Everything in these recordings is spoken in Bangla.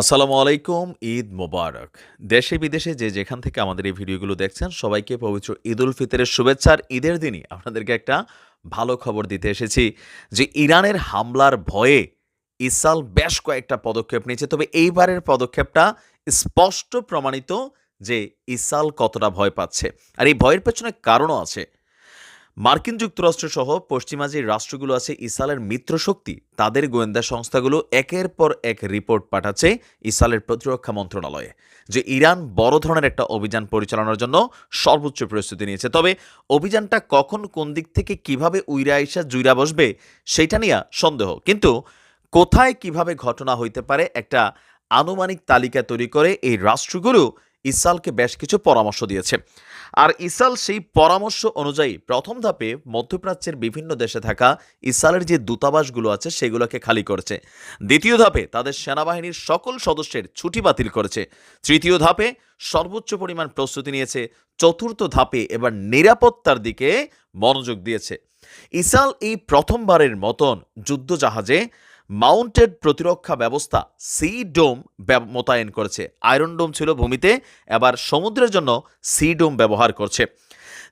আসসালামু আলাইকুম, ঈদ মোবারক। দেশে বিদেশে যে যেখান থেকে আমাদের এই ভিডিওগুলো দেখছেন, সবাইকে পবিত্র ঈদ উল ফিতরের শুভেচ্ছার ঈদের দিনই আপনাদেরকে একটা ভালো খবর দিতে এসেছি যে ইরানের হামলার ভয়ে ইসরায়েল বেশ কয়েকটা পদক্ষেপ নিয়েছে। তবে এইবারের পদক্ষেপটা স্পষ্ট প্রমাণিত যে ইসরায়েল কতটা ভয় পাচ্ছে। আর এই ভয়ের পেছনে কারণও আছে। মার্কিন যুক্তরাষ্ট্র সহ পশ্চিমা যে রাষ্ট্রগুলো আছে ইসরায়েলের মিত্রশক্তি তাদের গোয়েন্দা সংস্থাগুলো একের পর এক রিপোর্ট পাঠাচ্ছে ইসরায়েলের প্রতিরক্ষা মন্ত্রণালয়ে, যে ইরান বড় ধরনের একটা অভিযান পরিচালনার জন্য সর্বোচ্চ প্রস্তুতি নিয়েছে। তবে অভিযানটা কখন কোন দিক থেকে কীভাবে উইরা ইসা জুইরা বসবে সেটা নিয়ে সন্দেহ, কিন্তু কোথায় কীভাবে ঘটনা হইতে পারে একটা আনুমানিক তালিকা তৈরি করে এই রাষ্ট্রগুলো ইসরায়েলকে বেশ কিছু পরামর্শ দিয়েছে। আর ইসরায়েল সেই পরামর্শ অনুযায়ী প্রথম ধাপে মধ্যপ্রাচ্যের বিভিন্ন দেশে থাকা ইসরায়েলের যে দূতাবাসগুলো আছে, সেগুলোকে খালি করেছে। দ্বিতীয় ধাপে তাদের সেনাবাহিনীর সকল সদস্যের ছুটি বাতিল করেছে। তৃতীয় ধাপে সর্বোচ্চ পরিমাণ প্রস্তুতি নিয়েছে। চতুর্থ ধাপে এবার নিরাপত্তার দিকে মনোযোগ দিয়েছে। ইসরায়েল এই প্রথমবারের মতন যুদ্ধজাহাজে মাউন্টেড প্রতিরক্ষা ব্যবস্থা, সি ডোম মোতায়েন করেছে। আয়রন ডোম ছিল ভূমিতে, এবার সমুদ্রের জন্য সি ডোম ব্যবহার করছে।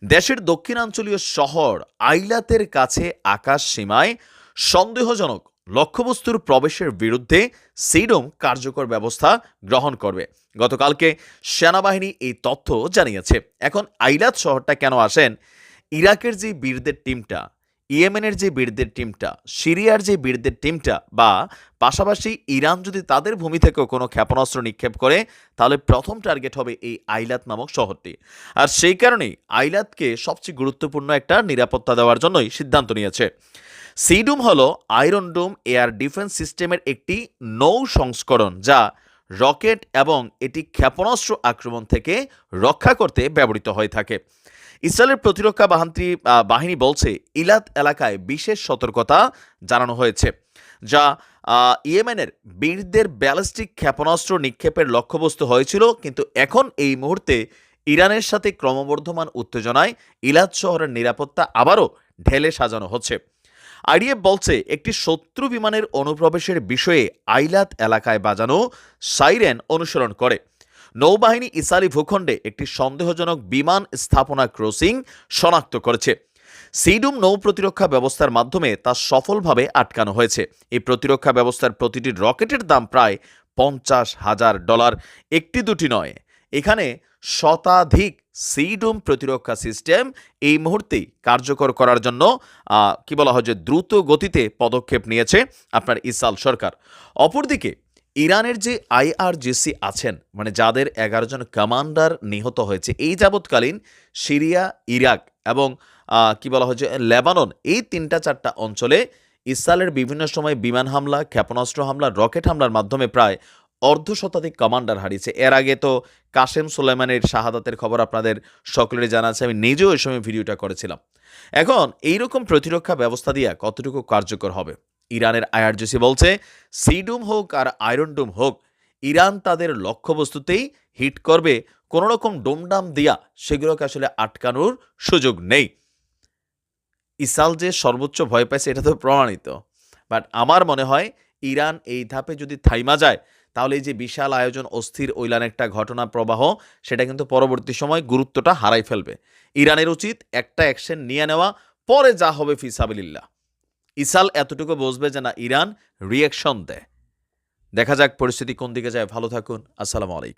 দেশের দক্ষিণাঞ্চলীয় শহর আইলাতের কাছে আকাশ সীমায় সন্দেহজনক লক্ষ্যবস্তুর প্রবেশের বিরুদ্ধে সিডোম কার্যকর ব্যবস্থা গ্রহণ করবে। গতকালকে সেনাবাহিনী এই তথ্য জানিয়েছে। এখন আইলাত শহরটা কেন আসেন? ইরাকের যে বীরদের টিমটা ইয়েমেনের যে বীরদের টিমটা, সিরিয়ার যে বীরদের টিমটা বা পাশাপাশি ইরান যদি তাদের ভূমি থেকেও কোনো ক্ষেপণাস্ত্র নিক্ষেপ করে, তাহলে প্রথম টার্গেট হবে এই আইলাত নামক শহরটি। আর সেই কারণেই আইলাতকে সবচেয়ে গুরুত্বপূর্ণ একটা নিরাপত্তা দেওয়ার জন্যই সিদ্ধান্ত নিয়েছে। সিডুম হলো আয়রন ডোম এয়ার ডিফেন্স সিস্টেমের একটি নৌ সংস্করণ যা রকেট এবং এটি ক্ষেপণাস্ত্র আক্রমণ থেকে রক্ষা করতে ব্যবহৃত হয়ে থাকে। ইসরায়েলের প্রতিরক্ষা বাহান্তি বাহিনী বলছে ইলাত এলাকায় বিশেষ সতর্কতা জানানো হয়েছে, যা ইয়েমেনের বীরদের ব্যালিস্টিক ক্ষেপণাস্ত্র নিক্ষেপের লক্ষ্যবস্তু হয়েছিল, কিন্তু এখন এই মুহূর্তে ইরানের সাথে ক্রমবর্ধমান উত্তেজনায় ইলাত শহরের নিরাপত্তা আবারও ঢেলে সাজানো হচ্ছে। আইডিএফ বলছে, একটি শত্রু বিমানের অনুপ্রবেশের বিষয়ে আইলাত এলাকায় বাজানো সাইরেন অনুসরণ করে। নৌবাহিনী ইসালি ভূখণ্ডে একটি সন্দেহজনক বিমান স্থাপনা ক্রসিং শনাক্ত করেছে। সিডুম নৌ প্রতিরক্ষা ব্যবস্থার মাধ্যমে তা সফলভাবে আটকানো হয়েছে। এই প্রতিরক্ষা ব্যবস্থার প্রতিটি রকেটের দাম প্রায় পঞ্চাশ হাজার ডলার, একটি দুটি নয়। এখানে শতাধিক সিডুম প্রতিরক্ষা সিস্টেম এই মুহূর্তেই কার্যকর করার জন্য কি বলা হয় যে দ্রুত গতিতে পদক্ষেপ নিয়েছে আপনার ইসাল সরকার। অপরদিকে ইরানের যে আইআরজিসি আছেন মানে যাদের এগারো জন কমান্ডার নিহত হয়েছে, এই যাবৎকালীন সিরিয়া, ইরাক এবং কি বলা হয় যে, লেবানন, এই তিনটা চারটা অঞ্চলে ইসরায়েলের বিভিন্ন সময় বিমান হামলা, ক্ষেপণাস্ত্র হামলা, রকেট হামলার মাধ্যমে প্রায় অর্ধ শতাধিক কমান্ডার হারিয়েছে। এর আগে তো কাশেম সুলাইমানের শাহাদাতের খবর আপনাদের সকলেরই জানা আছে, আমি নিজেও ওই সময় ভিডিওটা করেছিলাম। এখন, এইরকম প্রতিরক্ষা ব্যবস্থা দিয়া কতটুকু কার্যকর হবে? ইরানের আইআরজিসি বলছে, সিডুম হোক আর আয়রন ডুম হোক, ইরান তাদের লক্ষ্যবস্তুতেই হিট করবে। কোনো রকম ডোমডাম দিয়া সেগুলোকে আসলে আটকানোর সুযোগ নেই। ইসাল যে সর্বোচ্চ ভয় পাইছে, এটা তো প্রমাণিত। বাট আমার মনে হয়, ইরান এই ধাপে যদি থাইমা যায়, তাহলে এই যে বিশাল আয়োজন, অস্থির ওইলান একটা ঘটনা প্রবাহ, সেটা কিন্তু পরবর্তী সময় গুরুত্বটা হারাই ফেলবে। ইরানের উচিত একটা অ্যাকশন নিয়ে নেওয়া, পরে যা হবে ফিসাবিল্লাহ ইসাল এতটুকু বুঝবে যে না, ইরান রিয়াকশন দেয়। দেখা যাক পরিস্থিতি কোন দিকে যায়। ভালো থাকুন। আসসালামু আলাইকুম।